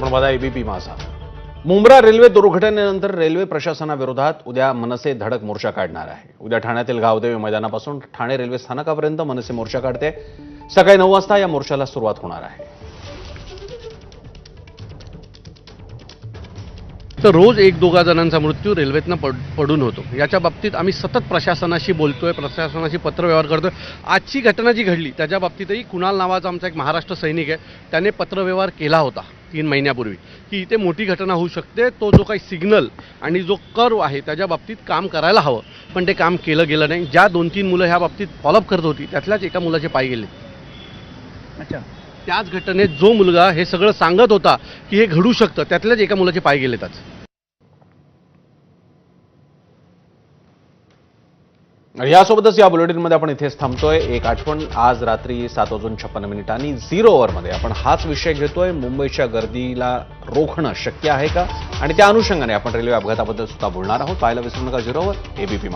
आपण बघा ABP Majha. Mumbra railway दुर्घटनेनंतर रेल्वे प्रशासनाविरोधात उद्या मनसे धडक मोर्चा काढणार आहे. उद्या ठाण्यातील गावदेवी मैदानापासून ठाणे रेल्वे स्थानकापर्यंत मनसे मोर्चा काढते. सकाळी नऊ वाजता या मोर्चाला सुरुवात होणार आहे. तर रोज एक दोघा जणांचा मृत्यू रेल्वेतनं पड पडून होतो. याच्या बाबतीत आम्ही सतत प्रशासनाशी बोलतोय प्रशासनाशी पत्रव्यवहार करतोय. आजची घटना जी घडली त्याच्या बाबतीतही कुणाल नावाचा आमचा एक महाराष्ट्र सैनिक आहे त्याने पत्रव्यवहार केला होता. तीन महिन्यापूर्वी की इथे मोठी घटना होऊ शकते तो जो काही सिग्नल आणि जो कर्व आहे त्याच्या बाबतीत काम करायला हवं. पण ते काम केलं गेलं नाही. ज्या दोन तीन मुलं ह्या बाबतीत फॉलोअप करत होती त्यातल्याच एका मुलाचे पाय गेले. अच्छा. त्याच घटनेत जो मुलगा हे सगळं सांगत होता की हे घडू शकतं त्यातल्याच एका मुलाचे पाय गेलेत आज आणि यासोबतच या बुलेटिनमध्ये आपण इथेच थांबतोय. एक आठवण आज रात्री सात वाजून छप्पन्न मिनिटांनी झिरो ओव्हरमध्ये आपण हाच विषय घेतोय. मुंबईच्या गर्दीला रोखणं शक्य आहे का? आणि त्या अनुषंगाने आपण रेल्वे अपघाताबद्दल सुद्धा बोलणार आहोत. पाहायला विसरू नका झिरो ओव्हर एबीपी